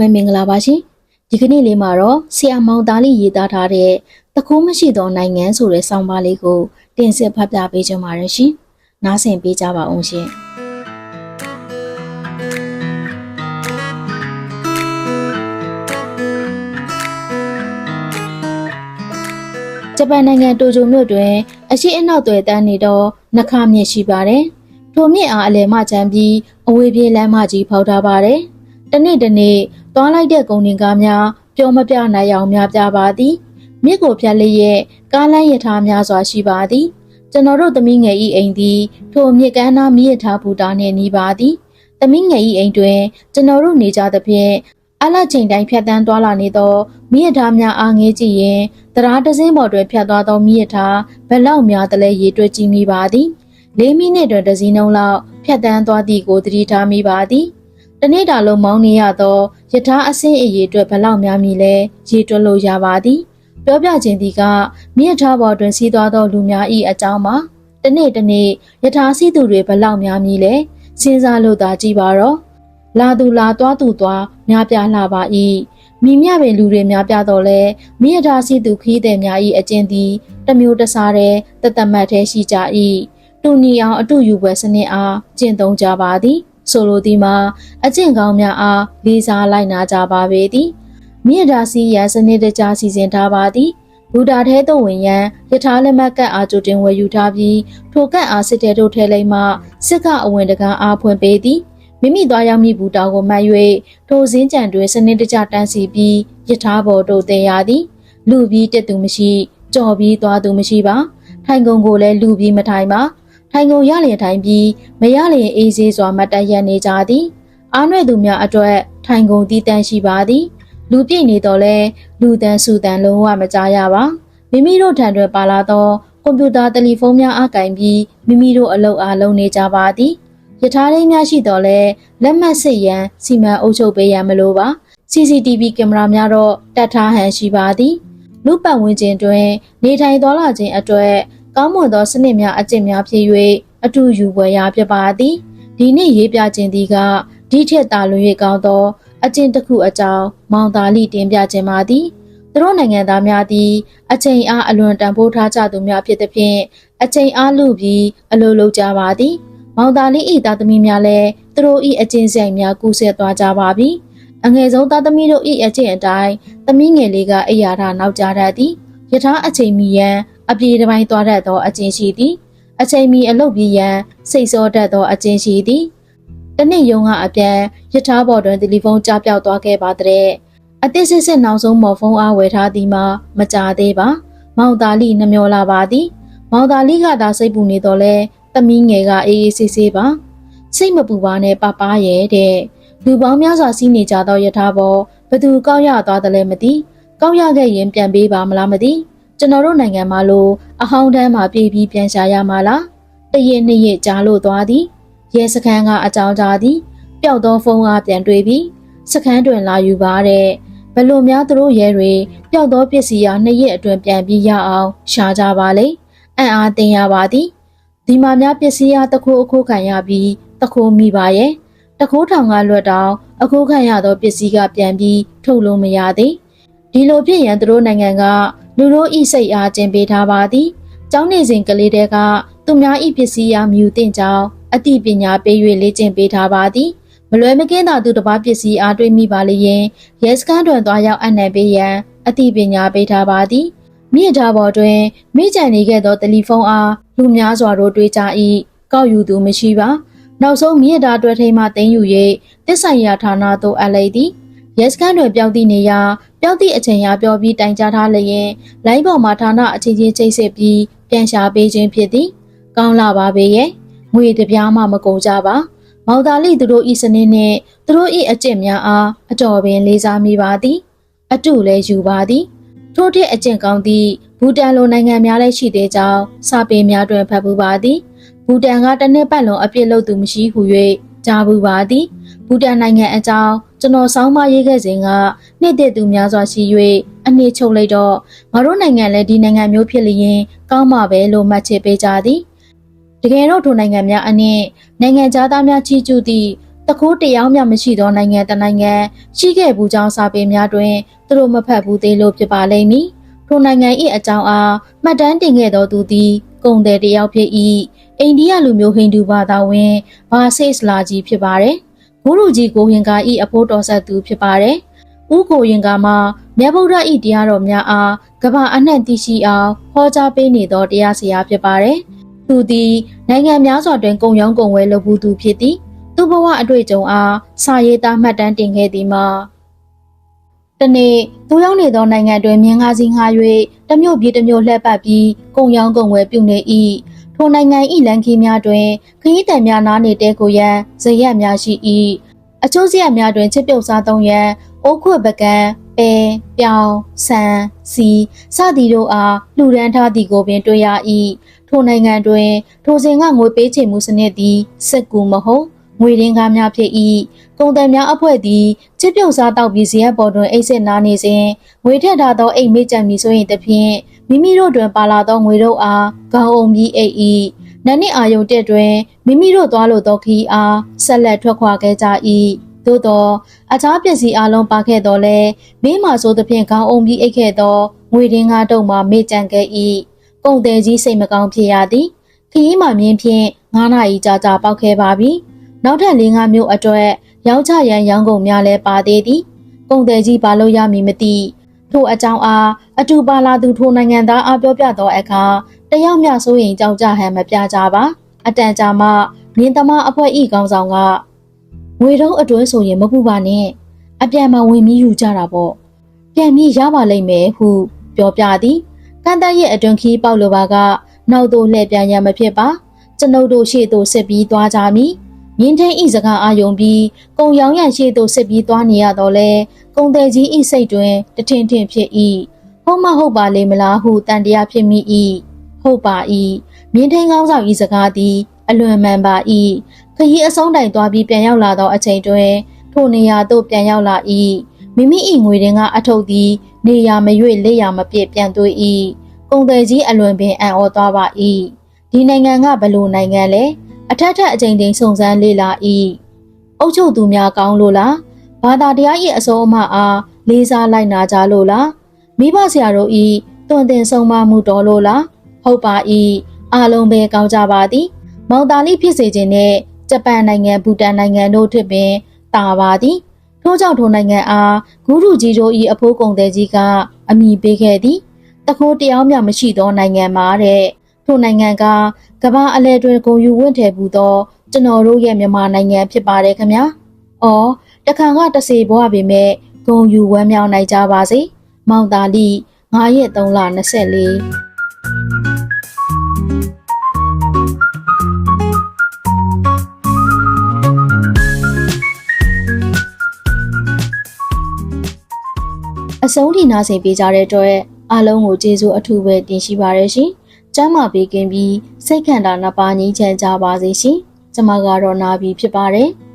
လုံးပဲမင်္ဂလာပါရှင်ဒီကနေ့လေးမှာတော့ဆရာမောင်သားလေးရေးသားထားတဲ့တခိုးမရှိသောနိုင်ငံဆိုတဲ့ဆောင်းပါးလေးကိုတင်ဆက်ဖတ်ပြပေးကြပါရရှင်နားဆင်ပေးကြပါအောင်ရှင်ဂျပန်နိုင်ငံတိုကျိုမြို့တွင်အရှိအနောက်သွယ်တန်းနေသောနှခမြင့်ရှိပါတယ်။ထိုမြင့်အားအလယ်မှချမ်းပြီးအဝေးပြေးလမ်းမကြီးဖောက်ထားပါတယ်။ တနေ့တနေ့သွားလိုက်တဲ့ကုန်တင်ကားများပျော်မပြနိုင်အောင်များပြားပါသည်။မြစ်ကိုဖြတ်လျက်ကားလမ်းရထားများစွာရှိပါသည်။ကျွန်တော်တို့သမီးငယ်ဤအိမ်သည်ထိုမြစ်ကမ်းနားမြစ်ရထားဘူတာနှင့်နီးပါသည်။သမီးငယ်ဤအိမ်တွင်ကျွန်တော်တို့နေကြသဖြင့်အလချိန်တိုင်းဖြတ်တန်းသွားလာနေသောမြစ်ရထားများအားငေးကြည့်ရင်တရားတစင်းပေါ်တွင်ဖြတ်သွားသောမြစ်ရထားဘယ်လောက်များတလဲရေတွက်ကြည့်မိပါသည်။၄မိနစ်တွင်တစ်စီးနှုံးလောက်ဖြတ်တန်းသွားသည်ကိုသတိထားမိပါသည်။ တနေ့တာလုံးမောင်းနေရသောယထာအစင်းအရေအတွက်ဘယ်လောက်များမည်လဲရေတွက်လို့ရပါသည်။ပြောပြခြင်းသည်ကမြစ်ထားပေါ်တွင်စီးသွားသောလူများ၏အကြောင်းမှာတနေ့တနေ့ယထာစီးသူတွေဘယ်လောက်များမည်လဲစဉ်းစားလို့သာကြည့်ပါတော့။လာသူလာသွားသူသွားများပြားလာပါ၏မိမြပင်လူတွေများပြတော့လဲမိရထားစီသူခီးတဲ့များ၏အကျင့်သည်တမျိုးတစားတဲ့တသက်မတ်သေးရှိကြ၏တူညီအောင်အတူယူပွဲစနစ်အားကျင့်သုံးကြပါသည် ဆိုလိုသည်မှာအကျင့်ကောင်းများအားလေးစားလိုက်နာကြပါပေသည်မိရထားစီရန်စနစ်တကျစီစဉ်ထားပါသည်ဘူတာထဲသို့ဝင်ရန်ယထာလက်မကတ်အားကြိုတင်ဝယ်ယူထားပြီးထိုကတ်အားစစ်တဲတို့ထဲလိမ့်မှစစ်ကအဝင်တကားအားဖွင့်ပေးသည်မိမိသွားရောက်မိဘူးတောင်ကိုမှတ်၍ထိုစင်းကြံတွင်စနစ်တကျတန်းစီပြီးယထာဘော်တို့တင်ရသည်လူပြီးတက်သူမရှိကြော်ပြီးသွားသူမရှိပါထိုင်ကုန်ကိုလည်းလူပြီးမထိုင်ပါ ထိုင်ကုန်ရလျင်ထိုင်ပြီးမရလျင်အေးဆေးစွာမတ်တရနေကြသည်အားနွဲ့သူများအတွက်ထိုင်ကုန်တည်တန့်ရှိပါသည် လူပြည့်နေတော့လဲလူတန်းစုတန်းလုံးဝမကြားရပါမိမိတို့ထံတွင်ပါလာသောကွန်ပျူတာတယ်လီဖုန်းများအကင်ပြီးမိမိတို့အလုပ်အားလုပ်နေကြပါသည်ယထာရင်းများရှိတော့လဲလက်မှတ်စစ်ရန်စီမံအုပ်ချုပ်ပေးရန်မလိုပါ CCTV ကင်မရာများတော့တတ်ထားဟန်ရှိပါသည်လူပတ်ဝန်းကျင်တွင် နေထိုင်သွားလာခြင်းအတွက် ကောင်းမွန်သောစနစ်များအကျင့်များဖြစ်၍အတူယူပွဲရဖြစ်ပါသည်ဒီနေ့ရေးပြခြင်းသည်ကဒီထက်သာလွန်၍ကောင်းသောအကျင့်တစ်ခုအကြောင်းမောင်သာလိတင်ပြခြင်းပါသည်သူတို့နိုင်ငံသားများသည်အချိန်အားအလွန်တန်ဖိုးထားကြသူများဖြစ်သဖြင့်အချိန်အားလူပြီးအလိုလိုကြပါသည်မောင်သားလေးဤသားသမီးများလည်းသူတို့ဤအကျင့်ဆိုင်များကူးဆက်သွားကြပါပြီ။အငယ်ဆုံးသားသမီးတို့ဤအကျင့်အတိုင်းသမီးငယ်လေးကအိယာထနောက်ကြတတ်သည်။ယထာအချိန်မီရန် အပြေတစ်ပိုင်းသွားတတ်သောအကျင့်ရှိသည်။အချိန်မီအလုပ်ပြီးရန်စိတ်စောတတ်သောအကျင့်ရှိသည်။တနေ့ယုံကအပြန်ယထာဘော်တွင်တယ်လီဖုန်းကြားပြောက်သွားခဲ့ပါတဲ့အသစ်စစ်စစ်နောက်ဆုံးမော်ဖုန်းအားဝယ်ထားသည်မှာမကြသေးပါ။မောင်သားလိနှမျောလာပါသည်။မောင်သားလိကသာစိတ်ပူနေတော့လဲသမီးငယ်ကအေးအေးဆေးဆေးပါစိတ်မပူပါနဲ့ပပရဲ့တဲ့လူပေါင်းများစွာစီးနေကြသောယထာဘောဘသူကောက်ရသွားတယ်လဲမသိကောက်ရခဲ့ရင်ပြန်ပေးပါမလားမသိ ကျွန်တော်တို့နိုင်ငံမှာလို့အဟောင်းတန်းမှာပြေးပြီးပြန်ရှာရမှာလားတရက်နှစ်ရက်ကြာလို့သွားသည်ရဲစခန်းကအကြောင်းကြားသည်ပျောက်သောဖုန်းအားပြန်တွေ့ပြီးစခန်းတွင်လာယူပါတဲ့ဘလို့များသူတို့ရဲတွေပျောက်သောပစ္စည်းအားနှစ်ရက်အတွင်းပြန်ပြီးရအောင်ရှာကြပါလေအံ့အားတင်ရပါသည်ဒီမှာများပစ္စည်းအားတခိုးအခိုးခံရပြီးတခိုးမိပါရဲ့တခိုးထောင်ကလွတ်တောင်အခိုးခံရသောပစ္စည်းကပြန်ပြီးထုတ်လို့မရသေးဒီလိုဖြစ်ရန်သူတို့နိုင်ငံက လူတို့ဤစိတ်အားကျင်ပေးထားပါသည်ကျောင်းနေစဉ်ကလေးတဲကသူများဤပစ္စည်းအားမြူတင်ကြောင်းအသိပညာပေး၍လေ့ကျင့်ပေးထားပါသည်မလွယ်မကင်းသာသူတစ်ပါးပစ္စည်းအားတွေးမိပါလျင်ရဲစခန်းတွင်သွားရောက်အနံ့ပေးရန်အသိပညာပေးထားပါသည်မြင့်ထားပေါ်တွင်မိကြံနေခဲ့သောတယ်လီဖုန်းအားလူများစွာတို့တွေးကြ၏ကောက်ယူသူမရှိပါနောက်ဆုံးမြင့်တာတွဲထိန်မှတင်းယူ၍တစ္ဆိုင်ရာဌာနသို့အပ်လိုက်သည်ရဲစခန်းတွင်ပျောက်သည့်နေရာ ပျောက်သည့်အချိန်ရာပြောပြီးတိုင်ကြားထားလျင်လိုင်းပေါ်မှာဌာနအချင်းချင်းချိတ်ဆက်ပြီးပြန်ရှာပေးခြင်းဖြစ်သည်ကောင်းလာပါပေရဲ့ငွေတပြားမှမကုန်ကြပါမောင်သားလိသူတို့ဤစနစ်နှင့်သူတို့ဤအကျင့်များအားအတော်ပင်လေးစားမိပါသည်အတုလည်းယူပါသည်ထို့တဲ့အကျင့်ကောင်းသည့်ဘူတန်လိုနိုင်ငံများလည်းရှိသေးကြောင်းစာပေများတွင်ဖတ်ပူပါသည်ဘူတန်ကတစ်နှစ်ပတ်လုံးအပြစ်လုပ်သူမရှိဟု၍ကြားပူပါသည်ဘူတန်နိုင်ငံအကြောင်း ကျွန်တော်ဆောင်းမရေးခဲ့စဉ်ကနှစ်တည်သူများစွာရှိ၍အနှစ်ချုပ်လိုက်တော့ငါတို့နိုင်ငံလည်းဒီနိုင်ငံမျိုးဖြစ်လျင်ကောင်းမှာပဲလို့မှတ်ချက်ပေးကြသည်တကယ်တော့ထိုနိုင်ငံများအနည်းနိုင်ငံသားများချီးကျူးသည့်တကူတယောက်မျှမရှိသောနိုင်ငံတစ်နိုင်ငံရှိခဲ့ဘူးကြောင်းစာပေများတွင်သူတို့မဖတ်ဘူးသေးလို့ဖြစ်ပါလိမ့်မည်ထိုနိုင်ငံ၏အကြောင်းအားမှတ်တမ်းတင်ခဲ့သောသူသည်ကုံတယ်တယောက်ဖြစ်၏အိန္ဒိယလူမျိုးဟိန္ဒူဘာသာဝင်ဘာဆေ့စလာကြီးဖြစ်ပါတယ် ဂုရုကြီးကိုဟင်္ကာ၏အဖို့တော်ဆက်သူဖြစ်ပါတယ်ဥကိုရင်ကမှာမြတ်ဗုဒ္ဓ၏တရားတော်များအားကမ္ဘာအနှံ့သိရှိအောင်ဟောကြားပေးနေသောတရားစရာဖြစ်ပါတယ်သူသည်နိုင်ငံများစွာတွင်ကုံရောင်းကုံဝဲလုပ်ဘူးသူဖြစ်သည်သူ့ဘဝအတွေ့အကြုံအားစာရေးသားမှတ်တမ်းတင်ခဲ့သည်မှာတနေ့သူရောက်နေသောနိုင်ငံတွင်မြင်းကားစီးငှား၍တမျိုးပြည်တမျိုးလှည့်ပတ်ပြီးကုံရောင်းကုံဝယ်ပြုနေ၏ ထိုနိုင်ငံ၏လန်ခီများတွင်ခရီးသည်များနားနေတဲကိုရန်ဇရက်များရှိ၏အချို့ဇရက်များတွင်ချစ်ပြုတ်စားသုံးရန်အိုးခွက်ပကံပဲပြောင်ဆန်စီစသည်တို့အားလှူဒန်းထားသည်ကိုပင်တွေ့ရ၏ထိုနိုင်ငံတွင် ထိုစဉ်ကငွေပေးချေမှုစနစ်သည်စက်ကူမဟုတ်ငွေရင်းကားများဖြစ်၏ကုန်တယ်များအဖွဲ့သည်ချစ်ပြုတ်စားတောက်ပြီးဇရက်ပေါ်တွင်အိတ်စစ်နားနေစဉ်ငွေထက်ထားသောအိတ်မေ့ကြံမီဆိုရင်တဖြင့် မိမိတို့တွင်ပါလာသောငွေတို့အားခေါင်းအုံပြီးအိတ်၏နန်းနှင့်အာယုံတက်တွင်မိမိတို့သွားလိုသောခီးအားဆက်လက်ထွက်ခွာခဲ့ကြ၏သို့သောအခြားပစ္စည်းအလုံးပါခဲ့တော်လဲဘေးမှဆိုသဖြင့်ခေါင်းအုံပြီးအိတ်ခဲ့သောငွေရင်းကားတုံမှမေ့ကြံခဲ့၏ကုန်တယ်ကြီးစိတ်မကောင်းဖြစ်ရသည်ခရီးမှမြင်းဖြင့်9နာရီကြာကြာပောက်ခဲ့ပါပြီနောက်ထပ်၄၅မျိုးအတွက်ရောင်းချရန်ရောင်းကုန်များလည်းပါသေးသည်။ကုန်တယ်ကြီးဘာလို့ရမည်မသိ ထိုအကြောင်းအားအတူပါလာသူထိုနိုင်ငံသားအားပြောပြသောအခါတယောက်မျှဆိုရင်ကြောက်ကြဟန်မပြကြပါအတန်ကြာမှမြင်းသမားအဖွဲ့ဤကောင်းဆောင်ကငွေတုံးအတွဲဆိုရင်မပူပါနဲ့အပြန်မှဝင်ပြီးယူကြတာပေါ့ပြန်ပြီးရပါလိမ့်မယ်ဟုပြောပြသည်ကန့်တက်ရဲ့အတွင်ခီးပေါက်လိုပါကနောက်သို့လှည့်ပြန်ရန်မဖြစ်ပါကျွန်ုပ်တို့ရှေ့သို့ဆက်ပြီးသွားကြမည် မြင်းထင်းဤစကားအာယုံပြီးကုံရောင်ရန်ရှိသို့စစ်ပြီးသွားနေရတော့လဲကုံတယ်ကြီးဤစိတ်တွင်တထင်ထင်ဖြစ်၏ဟုတ်မဟုတ်ပါလေမလားဟုတန်တရားဖြစ်မိ၏ဟုတ်ပါ၏မြင်းထင်းကောင်းဆောင်ဤစကားသည်အလွန်မှန်ပါ၏ခရီးအဆုံးတိုင်သွားပြီးပြန်ရောက်လာသောအချိန်တွင်ထိုနေရာသို့ပြန်ရောက်လာ၏မိမိ၏ငွေရင်ကအထုပ်သည် နေရာမရွေ့လက်ရာမပြည့်ပြန်သွေး၏ကုံတယ်ကြီးအလွန်ပင်အံ့ဩသွားပါ၏ဒီနိုင်ငံကဘယ်လိုနိုင်ငံလဲ အထက်ထက်အကြိမ်ကြိမ်စုံစမ်းလေ့လာ၏အုတ်ချုပ်သူများကောင်းလို့လားဘာသာတရား၏အစိုးအမအားလေးစားလိုက်နာကြလို့လားမိဘဆရာတို့၏တွင်တင်ဆုံးမမှုတော်လို့လားဟုတ်ပါ၏အားလုံးပဲကောင်းကြပါသည် မောင်တာလိဖြစ်စေခြင်းနဲ့ဂျပန်နိုင်ငံဘူတန်နိုင်ငံတို့ထစ်ပင်တာပါသည်ထို့ကြောင့်ထိုနိုင်ငံအားဂုရုကြီးတို့၏အဖိုးကုံတဲ့ကြီးကအမိပေးခဲ့သည်တခိုးတရားမျှမရှိသောနိုင်ငံမှာတဲ့ထိုနိုင်ငံက ကမ္ဘာအလဲတွင်ဂုံယူဝင့်ထည်ပူသောကျွန်တော်တို့ရဲ့မြန်မာနိုင်ငံဖြစ်ပါတယ်ခင်ဗျာ။အော်တခါကတစေဘွားပေမဲ့ဂုံယူဝမ်းမြောက်နိုင်ကြပါစေ။မောင်တာလီ9ရက်3လ24အဆုံးထိနားဆင်ပေးကြတဲ့အတွက်အားလုံးကိုကျေးဇူးအထူးပဲတင်ရှိပါရရှင်။ ကျမ်းမာပေးခင်ပြီးစိတ်ခန္ဓာနှစ်ပါးငြိမ်းချမ်းကြပါစေရှင်။ကျမကတော့နာပြီဖြစ်ပါတယ်။